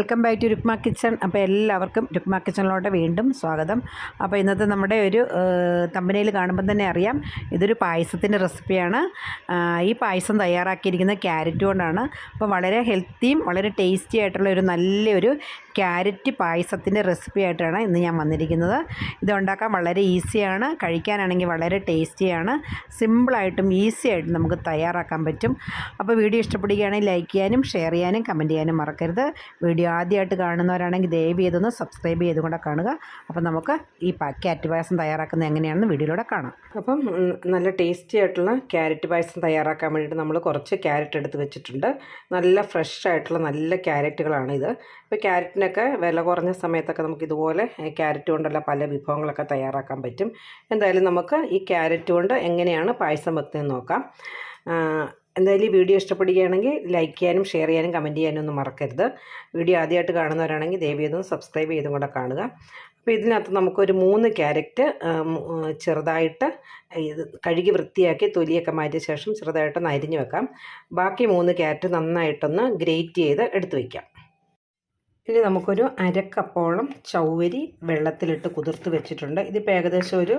Welcome back to Rukma kitchen. അപ്പോൾ എല്ലാവർക്കും രുക്മ കിച്ചണിലോട്ട് വീണ്ടും സ്വാഗതം. അപ്പോൾ ഇന്നത്തെ നമ്മുടെ ഒരു തമ്പനയിൽ കാണുമ്പോൾ തന്നെ അറിയാം. ഇതൊരു പായസത്തിന്റെ റെസിപ്പിയാണ് ഈ പായസം തയ്യാറാക്കിയിരിക്കുന്നത് ക്യാരറ്റ് കൊണ്ടാണ്. അപ്പോൾ വളരെ ഹെൽത്തിയും വളരെ ടേസ്റ്റി ആയിട്ടുള്ള ഒരു നല്ലൊരു ക്യാരറ്റ് പായസത്തിന്റെ റെസിപ്പി ആയിട്ടാണ് ഇന്ന് ഞാൻ വന്നിരിക്കുന്നത്. ഇത് ഉണ്ടാക്കാൻ വളരെ ഈസിയാണ്. കഴിക്കാനാണെങ്കിൽ വളരെ ടേസ്റ്റിയാണ്. സിമ്പിളായിട്ടും ഈസി ആയിട്ടും നമുക്ക് തയ്യാറാക്കാൻ പറ്റും. അപ്പോൾ വീഡിയോ ഇഷ്ടപ്പെടുകയാണെങ്കിൽ ലൈക്ക് ചെയ്യാനും ഷെയർ ചെയ്യാനും കമന്റ് ചെയ്യാനും മറക്കരുത്. വീഡിയോ ആദ്യമായിട്ട് കാണുന്നവരാണെങ്കിൽ ദയവ് ചെയ്തൊന്ന് സബ്സ്ക്രൈബ് ചെയ്തുകൊണ്ട് കാണുക. അപ്പോൾ നമുക്ക് ഈ ക്യാരറ്റ് പായസം തയ്യാറാക്കുന്നത് എങ്ങനെയാണെന്ന് വീഡിയോയിലൂടെ കാണാം. അപ്പം നല്ല ടേസ്റ്റി ആയിട്ടുള്ള ക്യാരറ്റ് പായസം തയ്യാറാക്കാൻ വേണ്ടിയിട്ട് നമ്മൾ കുറച്ച് ക്യാരറ്റ് എടുത്ത് വെച്ചിട്ടുണ്ട്. നല്ല ഫ്രഷ് ആയിട്ടുള്ള നല്ല ക്യാരറ്റുകളാണ് ഇത് ഇപ്പോൾ ക്യാരറ്റിനൊക്കെ വില കുറഞ്ഞ സമയത്തൊക്കെ നമുക്ക് ഇതുപോലെ ക്യാരറ്റ് കൊണ്ടുള്ള പല വിഭവങ്ങളൊക്കെ തയ്യാറാക്കാൻ പറ്റും. എന്തായാലും നമുക്ക് ഈ ക്യാരറ്റ് കൊണ്ട് എങ്ങനെയാണ് പായസം വെക്കുന്നതെന്ന് നോക്കാം. എന്തായാലും ഈ വീഡിയോ ഇഷ്ടപ്പെടുകയാണെങ്കിൽ ലൈക്ക് ചെയ്യാനും ഷെയർ ചെയ്യാനും കമന്റ് ചെയ്യാനും ഒന്നും മറക്കരുത്. വീഡിയോ ആദ്യമായിട്ട് കാണുന്നവരാണെങ്കിൽ ദയവ് ചെയ്തും സബ്സ്ക്രൈബ് ചെയ്തും കൂടെ കാണുക. അപ്പോൾ ഇതിനകത്ത് നമുക്കൊരു മൂന്ന് ക്യാരറ്റ് ചെറുതായിട്ട് ഇത് കഴുകി വൃത്തിയാക്കി തൊലിയൊക്കെ മാറ്റിയ ശേഷം ചെറുതായിട്ടൊന്ന് അരിഞ്ഞ് വെക്കാം. ബാക്കി മൂന്ന് ക്യാരറ്റ് നന്നായിട്ടൊന്ന് ഗ്രേറ്റ് ചെയ്ത് എടുത്തു വയ്ക്കാം ഇനി നമുക്കൊരു അരക്കപ്പോളം ചൗവരി വെള്ളത്തിലിട്ട് കുതിർത്ത് വെച്ചിട്ടുണ്ട്. ഇതിപ്പോൾ ഏകദേശം ഒരു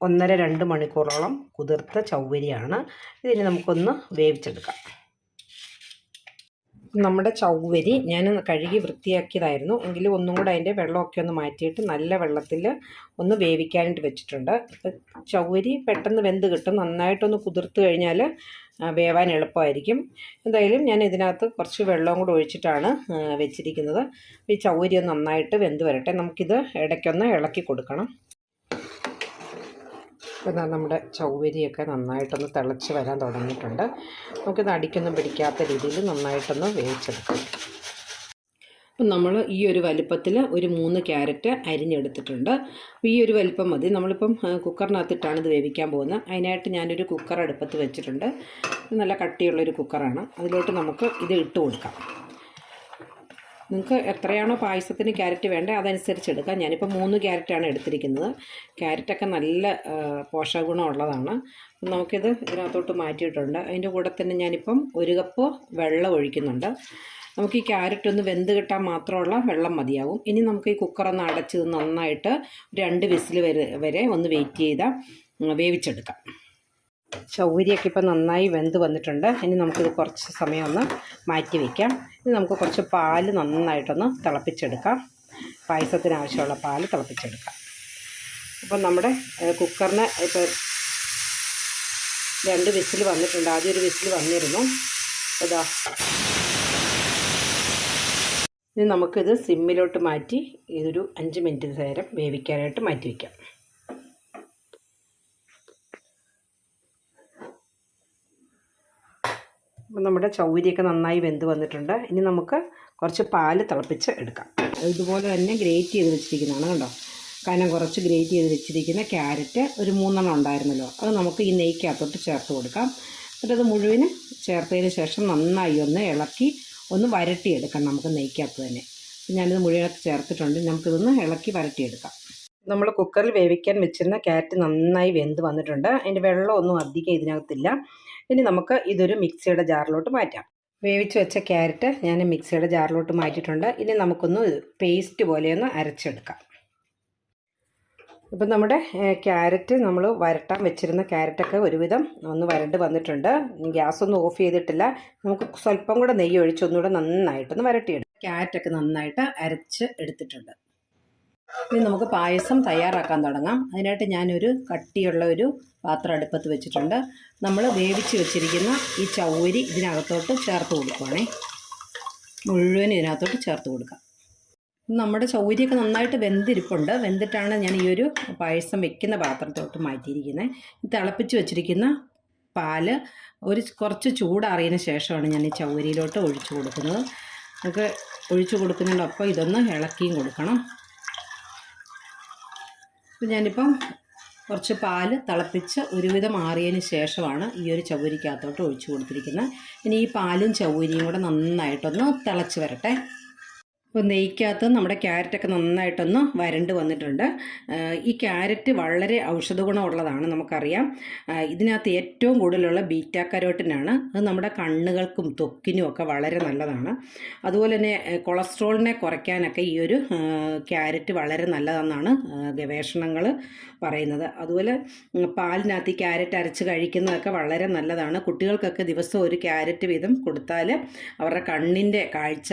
ഒന്നര രണ്ട് മണിക്കൂറോളം കുതിർത്ത ചൗവരിയാണ്. ഇതിന് നമുക്കൊന്ന് വേവിച്ചെടുക്കാം. നമ്മുടെ ചൗവരി ഞാൻ കഴുകി വൃത്തിയാക്കിയതായിരുന്നു. എങ്കിലും ഒന്നും കൂടെ അതിന്റെ വെള്ളമൊക്കെ ഒന്ന് മാറ്റിയിട്ട് നല്ല വെള്ളത്തിൽ ഒന്ന് വേവിക്കാനായിട്ട് വെച്ചിട്ടുണ്ട്. ചൗവരി പെട്ടെന്ന് വെന്ത് കിട്ടും. നന്നായിട്ടൊന്ന് കുതിർത്ത് കഴിഞ്ഞാൽ വേവാൻ എളുപ്പമായിരിക്കും. എന്തായാലും ഞാൻ ഇതിനകത്ത് കുറച്ച് വെള്ളവും കൂടെ ഒഴിച്ചിട്ടാണ് വെച്ചിരിക്കുന്നത്. ഈ ചൗര്യം നന്നായിട്ട് വെന്ത് വരട്ടെ. നമുക്കിത് ഇടയ്ക്കൊന്ന് ഇളക്കി കൊടുക്കണം. ഇപ്പം നമ്മുടെ ചൗവരിയൊക്കെ നന്നായിട്ടൊന്ന് തിളച്ച് വരാൻ തുടങ്ങിയിട്ടുണ്ട്. നമുക്കിത് അടിക്കൊന്നും പിടിക്കാത്ത രീതിയിൽ നന്നായിട്ടൊന്ന് വേവിച്ചെടുക്കാം. അപ്പം നമ്മൾ ഈ ഒരു വലിപ്പത്തിൽ ഒരു മൂന്ന് ക്യാരറ്റ് അരിഞ്ഞെടുത്തിട്ടുണ്ട്. ഈ ഒരു വലിപ്പം മതി. നമ്മളിപ്പം കുക്കറിനകത്തിട്ടാണ് ഇത് വേവിക്കാൻ പോകുന്നത്. അതിനായിട്ട് ഞാനൊരു കുക്കർ അടുപ്പത്ത് വെച്ചിട്ടുണ്ട്. നല്ല കട്ടിയുള്ളൊരു കുക്കറാണ്. അതിലോട്ട് നമുക്ക് ഇത് ഇട്ട് കൊടുക്കാം. നിങ്ങൾക്ക് എത്രയാണോ പായസത്തിന് ക്യാരറ്റ് വേണ്ടത് അതനുസരിച്ച് എടുക്കാം. ഞാനിപ്പോൾ മൂന്ന് ക്യാരറ്റാണ് എടുത്തിരിക്കുന്നത്. ക്യാരറ്റൊക്കെ നല്ല പോഷകഗുണമുള്ളതാണ്. നമുക്കിത് ഇതിനകത്തോട്ട് മാറ്റിയിട്ടുണ്ട്. അതിന്റെ കൂടെ തന്നെ ഞാനിപ്പം ഒരു കപ്പ് വെള്ളം ഒഴിക്കുന്നുണ്ട്. നമുക്ക് ഈ ക്യാരറ്റ് ഒന്ന് വെന്ത് കിട്ടാൻ മാത്രമുള്ള വെള്ളം മതിയാവും. ഇനി നമുക്ക് ഈ കുക്കറൊന്ന് അടച്ച് ഇത് നന്നായിട്ട് രണ്ട് വിസിൽ വരെ വരെ ഒന്ന് വെയിറ്റ് ചെയ്താൽ വേവിച്ചെടുക്കാം. ചൗരിയൊക്കെ ഇപ്പം നന്നായി വെന്ത് വന്നിട്ടുണ്ട്. ഇനി നമുക്കിത് കുറച്ച് സമയം ഒന്ന് മാറ്റി വയ്ക്കാം ഇനി നമുക്ക് കുറച്ച് പാൽ നന്നായിട്ടൊന്ന് തിളപ്പിച്ചെടുക്കാം. പായസത്തിന് ആവശ്യമുള്ള പാൽ തിളപ്പിച്ചെടുക്കാം. അപ്പം നമ്മുടെ കുക്കറിന് ഇപ്പോൾ രണ്ട് വിസിൽ വന്നിട്ടുണ്ട്. ആദ്യം ഒരു വിസിൽ വന്നിരുന്നു. ഇതാ. ഇനി നമുക്കിത് സിമ്മിലോട്ട് മാറ്റി ഇതൊരു അഞ്ച് മിനിറ്റ് നേരം വേവിക്കാനായിട്ട് മാറ്റി വയ്ക്കാം അപ്പം നമ്മുടെ ചൗരിയൊക്കെ നന്നായി വെന്ത് വന്നിട്ടുണ്ട്. ഇനി നമുക്ക് കുറച്ച് പാൽ തിളപ്പിച്ച് എടുക്കാം. ഇതുപോലെ തന്നെ ഗ്രേറ്റ് ചെയ്ത് വെച്ചിരിക്കുന്നതാണ് കണ്ടോ? കാരണം കുറച്ച് ഗ്രേറ്റ് ചെയ്ത് വെച്ചിരിക്കുന്ന ക്യാരറ്റ് ഒരു മൂന്നെണ്ണം ഉണ്ടായിരുന്നല്ലോ. അത് നമുക്ക് ഈ നെയ്ക്കകത്തോട്ട് ചേർത്ത് കൊടുക്കാം. എന്നിട്ടത് മുഴുവനും ചേർത്തതിന് ശേഷം നന്നായി ഒന്ന് ഇളക്കി ഒന്ന് വരട്ടിയെടുക്കാം നമുക്ക് നെയ്ക്കകത്ത് തന്നെ. ഞാനിത് മുഴുവനൊക്കെ ചേർത്തിട്ടുണ്ട്. നമുക്കിതൊന്ന് ഇളക്കി വരട്ടിയെടുക്കാം. നമ്മൾ കുക്കറിൽ വേവിക്കാൻ വെച്ചിരുന്ന ക്യാരറ്റ് നന്നായി വെന്ത് വന്നിട്ടുണ്ട്. അതിന്റെ വെള്ളമൊന്നും അധികം ഇതിനകത്തില്ല. ഇനി നമുക്ക് ഇതൊരു മിക്സിയുടെ ജാറിലോട്ട് മാറ്റാം. വേവിച്ച് വെച്ച ക്യാരറ്റ് ഞാൻ മിക്സിയുടെ ജാറിലോട്ട് മാറ്റിയിട്ടുണ്ട്. ഇനി നമുക്കൊന്ന് പേസ്റ്റ് പോലെയൊന്ന് അരച്ചെടുക്കാം. ഇപ്പം നമ്മുടെ ക്യാരറ്റ് നമ്മൾ വരട്ടാൻ വെച്ചിരുന്ന ക്യാരറ്റൊക്കെ ഒരുവിധം ഒന്ന് വരണ്ട് വന്നിട്ടുണ്ട്. ഗ്യാസ് ഒന്നും ഓഫ് ചെയ്തിട്ടില്ല. നമുക്ക് സ്വല്പം കൂടെ നെയ്യ് ഒഴിച്ചൊന്നുകൂടെ നന്നായിട്ടൊന്ന് വരട്ടിയെടുക്കാം. ക്യാരറ്റൊക്കെ നന്നായിട്ട് അരച്ച് എടുത്തിട്ടുണ്ട്. ഇനി നമുക്ക് പായസം തയ്യാറാക്കാൻ തുടങ്ങാം. അതിനായിട്ട് ഞാനൊരു കട്ടിയുള്ള ഒരു പാത്രം അടുപ്പത്ത് വെച്ചിട്ടുണ്ട്. നമ്മൾ വേവിച്ച് വെച്ചിരിക്കുന്ന ഈ ചൗരി ഇതിനകത്തോട്ട് ചേർത്ത് കൊടുക്കുവാണേ. മുഴുവൻ ഇതിനകത്തോട്ട് ചേർത്ത് കൊടുക്കാം. നമ്മുടെ ചൗരിയൊക്കെ നന്നായിട്ട് വെന്തിരിപ്പുണ്ട്. വെന്തിട്ടാണ് ഞാൻ ഈ ഒരു പായസം വെക്കുന്ന പാത്രത്തോട്ട് മാറ്റിയിരിക്കുന്നത് തിളപ്പിച്ച് വെച്ചിരിക്കുന്ന പാൽ ഒരു കുറച്ച് ചൂടാറിയതിന് ശേഷമാണ് ഞാൻ ഈ ചൗരിയിലോട്ട് ഒഴിച്ചു കൊടുക്കുന്നത്. നമുക്ക് ഒഴിച്ചു കൊടുക്കുന്നതിനൊപ്പം ഇതൊന്ന് ഇളക്കിയും കൊടുക്കണം. അപ്പം ഞാനിപ്പം കുറച്ച് പാൽ തിളപ്പിച്ച് ഒരുവിധം ആറിയതിന് ശേഷമാണ് ഈ ഒരു ചൗരിക്കകത്തോട്ട് ഒഴിച്ചു കൊടുത്തിരിക്കുന്നത്. ഇനി ഈ പാലും ചൗരിയും കൂടെ നന്നായിട്ടൊന്ന് തിളച്ച് വരട്ടെ. അപ്പോൾ നെയ്ക്കകത്ത് നമ്മുടെ ക്യാരറ്റൊക്കെ നന്നായിട്ടൊന്ന് വരണ്ട് വന്നിട്ടുണ്ട്. ഈ ക്യാരറ്റ് വളരെ ഔഷധ ഗുണമുള്ളതാണ് നമുക്കറിയാം ഇതിനകത്ത് ഏറ്റവും കൂടുതലുള്ള ബീറ്റ കരോട്ടിനാണ് അത് നമ്മുടെ കണ്ണുകൾക്കും ത്വക്കിനും ഒക്കെ വളരെ നല്ലതാണ്. അതുപോലെ തന്നെ കൊളസ്ട്രോളിനെ കുറയ്ക്കാനൊക്കെ ഈ ഒരു ക്യാരറ്റ് വളരെ നല്ലതെന്നാണ് ഗവേഷണങ്ങൾ പറയുന്നത്. അതുപോലെ പാലിനകത്ത് ഈ ക്യാരറ്റ് അരച്ച് കഴിക്കുന്നതൊക്കെ വളരെ നല്ലതാണ്. കുട്ടികൾക്കൊക്കെ ദിവസം ഒരു ക്യാരറ്റ് വീതം കൊടുത്താൽ അവരുടെ കണ്ണിന്റെ കാഴ്ച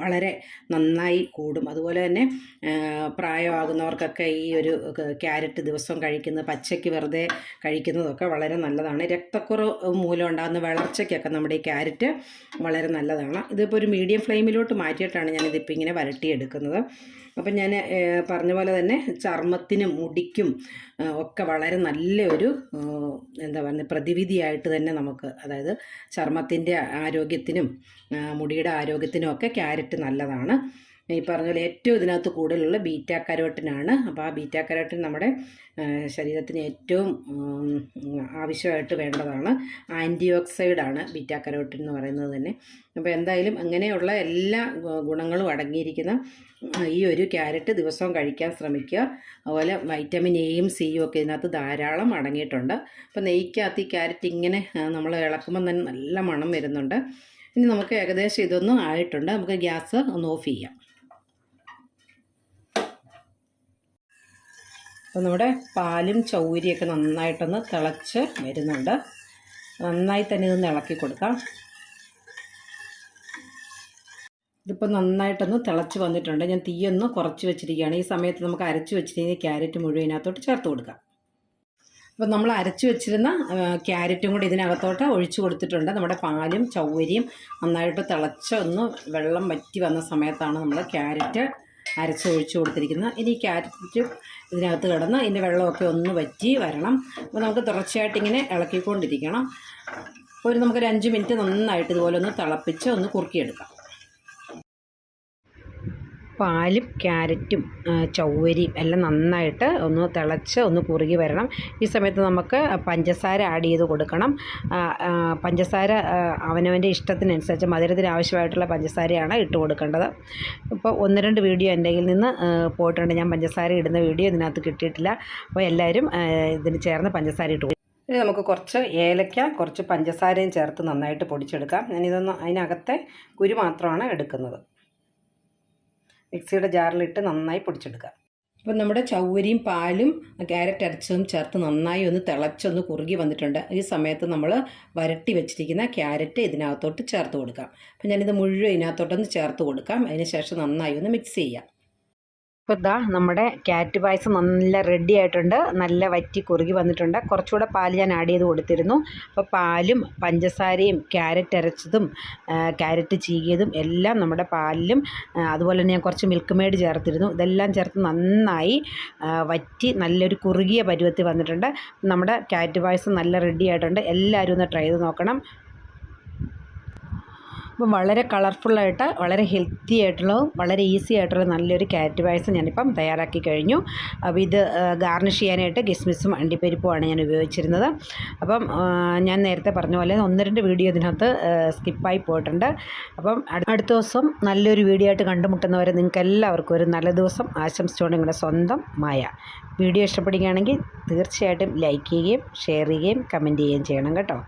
വളരെ നന്നായി കൂടും. അതുപോലെ തന്നെ പ്രായമാകുന്നവർക്കൊക്കെ ഈ ഒരു ക്യാരറ്റ് ദിവസം കഴിക്കുന്നത് പച്ചയ്ക്ക് വെറുതെ കഴിക്കുന്നതൊക്കെ വളരെ നല്ലതാണ്. രക്തക്കുറവ് മൂലം ഉണ്ടാകുന്ന വളർച്ചയ്ക്കൊക്കെ നമ്മുടെ ഈ ക്യാരറ്റ് വളരെ നല്ലതാണ്. ഇതിപ്പോൾ ഒരു മീഡിയം ഫ്ലെയിമിലോട്ട് മാറ്റിയിട്ടാണ് ഞാനിതിപ്പോൾ ഇങ്ങനെ വരട്ടിയെടുക്കുന്നത്. അപ്പം ഞാൻ പറഞ്ഞ പോലെ തന്നെ ചർമ്മത്തിനും മുടിക്കും ഒക്കെ വളരെ നല്ലൊരു എന്താ പറയുക പ്രതിവിധിയായിട്ട് തന്നെ നമുക്ക് അതായത് ചർമ്മത്തിന്റെ ആരോഗ്യത്തിനും മുടിയുടെ ആരോഗ്യത്തിനും ഒക്കെ ക്യാരറ്റ് നല്ലതാണ്. ഈ പറഞ്ഞ പോലെ ഏറ്റവും ഇതിനകത്ത് കൂടുതലുള്ള ബീറ്റ കരോട്ടിനാണ് അപ്പോൾ ആ ബീറ്റ കരോട്ടിൻ നമ്മുടെ ശരീരത്തിന് ഏറ്റവും ആവശ്യമായിട്ട് വേണ്ടതാണ്. ആന്റി ഓക്സൈഡാണ് ബീറ്റ കരോട്ടിൻ എന്ന് പറയുന്നത് തന്നെ. അപ്പോൾ എന്തായാലും അങ്ങനെയുള്ള എല്ലാ ഗുണങ്ങളും അടങ്ങിയിരിക്കുന്ന ഈ ഒരു ക്യാരറ്റ് ദിവസവും കഴിക്കാൻ ശ്രമിക്കുക. അതുപോലെ വൈറ്റമിൻ എയും സിയും ഒക്കെ ഇതിനകത്ത് ധാരാളം അടങ്ങിയിട്ടുണ്ട്. അപ്പോൾ നെയ്ക്കകത്ത് ഈ ക്യാരറ്റ് ഇങ്ങനെ നമ്മൾ ഇളക്കുമ്പം തന്നെ നല്ല മണം വരുന്നുണ്ട്. ഇനി നമുക്ക് ഏകദേശം ഇതൊന്നും ആയിട്ടുണ്ട്. നമുക്ക് ഗ്യാസ് ഒന്ന് ഓഫ് ചെയ്യാം. അപ്പോൾ നമ്മുടെ പാലും ചൗരിയൊക്കെ നന്നായിട്ടൊന്ന് തിളച്ച് വരുന്നുണ്ട്. നന്നായി തന്നെ ഇതൊന്ന് ഇളക്കി കൊടുക്കാം. ഇതിപ്പോൾ നന്നായിട്ടൊന്ന് തിളച്ച് വന്നിട്ടുണ്ട്. ഞാൻ തീയൊന്ന് കുറച്ച് വെച്ചിരിക്കുകയാണ്. ഈ സമയത്ത് നമുക്ക് അരച്ച് വെച്ചിരിക്കുന്ന ക്യാരറ്റ് മുഴുവൻ ഇതിനകത്തോട്ട് ചേർത്ത് കൊടുക്കാം. അപ്പോൾ നമ്മൾ അരച്ച് വെച്ചിരുന്ന ക്യാരറ്റും കൂടി ഇതിനകത്തോട്ട് ഒഴിച്ചു കൊടുത്തിട്ടുണ്ട്. നമ്മുടെ പാലും ചൗവരിയും നന്നായിട്ട് തിളച്ച് ഒന്ന് വെള്ളം വറ്റി വന്ന സമയത്താണ് നമ്മൾ ക്യാരറ്റ് അരച്ച് ഒഴിച്ചു കൊടുത്തിരിക്കുന്നത് ഇനി ക്യാരറ്റ് ഇതിനകത്ത് കിടന്ന് ഇതിന്റെ വെള്ളമൊക്കെ ഒന്ന് വറ്റി വരണം. അപ്പോൾ നമുക്ക് തുടർച്ചയായിട്ട് ഇങ്ങനെ ഇളക്കിക്കൊണ്ടിരിക്കണം. ഒരു നമുക്കൊരു അഞ്ച് മിനിറ്റ് നന്നായിട്ട് ഇതുപോലെ ഒന്ന് തിളപ്പിച്ച് ഒന്ന് കുറുക്കിയെടുക്കാം. പാലും ക്യാരറ്റും ചൗവരിയും എല്ലാം നന്നായിട്ട് ഒന്ന് തിളച്ച് ഒന്ന് കുറുകി വരണം. ഈ സമയത്ത് നമുക്ക് പഞ്ചസാര ആഡ് ചെയ്ത് കൊടുക്കണം. പഞ്ചസാര അവനവന്റെ ഇഷ്ടത്തിനനുസരിച്ച് മധുരത്തിന് ആവശ്യമായിട്ടുള്ള പഞ്ചസാരയാണ് ഇട്ട് കൊടുക്കേണ്ടത്. ഇപ്പോൾ ഒന്ന് രണ്ട് വീഡിയോ എന്റെ കയ്യിൽ നിന്ന് പോയിട്ടുണ്ട്. ഞാൻ പഞ്ചസാര ഇടുന്ന വീഡിയോ ഇതിനകത്ത് കിട്ടിയിട്ടില്ല. അപ്പോൾ എല്ലാവരും ഇതിന് ചേർന്ന് പഞ്ചസാര ഇട്ട് ഇനി നമുക്ക് കുറച്ച് ഏലക്ക കുറച്ച് പഞ്ചസാരയും ചേർത്ത് നന്നായിട്ട് പൊടിച്ചെടുക്കാം. ഞാനിതൊന്ന് അതിനകത്തെ കുരു മാത്രമാണ് എടുക്കുന്നത്. മിക്സിയുടെ ജാറിലിട്ട് നന്നായി പൊടിച്ചെടുക്കുക. അപ്പം നമ്മുടെ ചൗവരിയും പാലും ക്യാരറ്റ് അരച്ചതും ചേർത്ത് നന്നായി ഒന്ന് തിളച്ചൊന്ന് കുറുകി വന്നിട്ടുണ്ട്. ഈ സമയത്ത് നമ്മൾ വരട്ടി വെച്ചിരിക്കുന്ന ക്യാരറ്റ് ഇതിനകത്തോട്ട് ചേർത്ത് കൊടുക്കാം. അപ്പം ഞാനിത് മുഴുവൻ ഇതിനകത്തോട്ടൊന്ന് ചേർത്ത് കൊടുക്കാം. അതിന് ശേഷം നന്നായി ഒന്ന് മിക്സ് ചെയ്യാം. ഇപ്പോൾ ഇതാ നമ്മുടെ ക്യാറ്റ് പായസം നല്ല റെഡി ആയിട്ടുണ്ട്. നല്ല വറ്റി കുറുകി വന്നിട്ടുണ്ട്. കുറച്ചുകൂടെ പാൽ ഞാൻ ആഡ് ചെയ്ത് കൊടുത്തിരുന്നു. അപ്പോൾ പാലും പഞ്ചസാരയും ക്യാരറ്റ് അരച്ചതും ക്യാരറ്റ് ചീകിയതും എല്ലാം നമ്മുടെ പാലിലും അതുപോലെ തന്നെ ഞാൻ കുറച്ച് മിൽക്ക് മെയ്ഡ് ചേർത്തിരുന്നു. ഇതെല്ലാം ചേർത്ത് നന്നായി വറ്റി നല്ലൊരു കുറുകിയ പരുവത്തിൽ വന്നിട്ടുണ്ട്. നമ്മുടെ ക്യാറ്റ് പായസം നല്ല റെഡി ആയിട്ടുണ്ട്. എല്ലാവരും ഒന്ന് ട്രൈ ചെയ്ത് നോക്കണം. അപ്പം വളരെ കളർഫുള്ളായിട്ട് വളരെ ഹെൽത്തി ആയിട്ടുള്ളതും വളരെ ഈസി ആയിട്ടുള്ള നല്ലൊരു ക്യാരറ്റ് പായസം ഞാനിപ്പം തയ്യാറാക്കി കഴിഞ്ഞു. അപ്പോൾ ഇത് ഗാർണിഷ് ചെയ്യാനായിട്ട് കിസ്മിസും അണ്ടിപ്പരിപ്പുമാണ് ഞാൻ ഉപയോഗിച്ചിരുന്നത്. അപ്പം ഞാൻ നേരത്തെ പറഞ്ഞ പോലെ ഒന്ന് രണ്ട് വീഡിയോ ഇതിനകത്ത് സ്കിപ്പായി പോയിട്ടുണ്ട്. അപ്പം അടുത്ത ദിവസം നല്ലൊരു വീഡിയോ ആയിട്ട് കണ്ടുമുട്ടുന്നവരെ നിങ്ങൾക്ക് എല്ലാവർക്കും ഒരു നല്ല ദിവസം. ആശംസിച്ചുകൊണ്ട് നിങ്ങളുടെ സ്വന്തം മായ. വീഡിയോ ഇഷ്ടപ്പെടുകയാണെങ്കിൽ തീർച്ചയായിട്ടും ലൈക്ക് ചെയ്യുകയും ഷെയർ ചെയ്യുകയും കമന്റ് ചെയ്യുകയും ചെയ്യണം കേട്ടോ.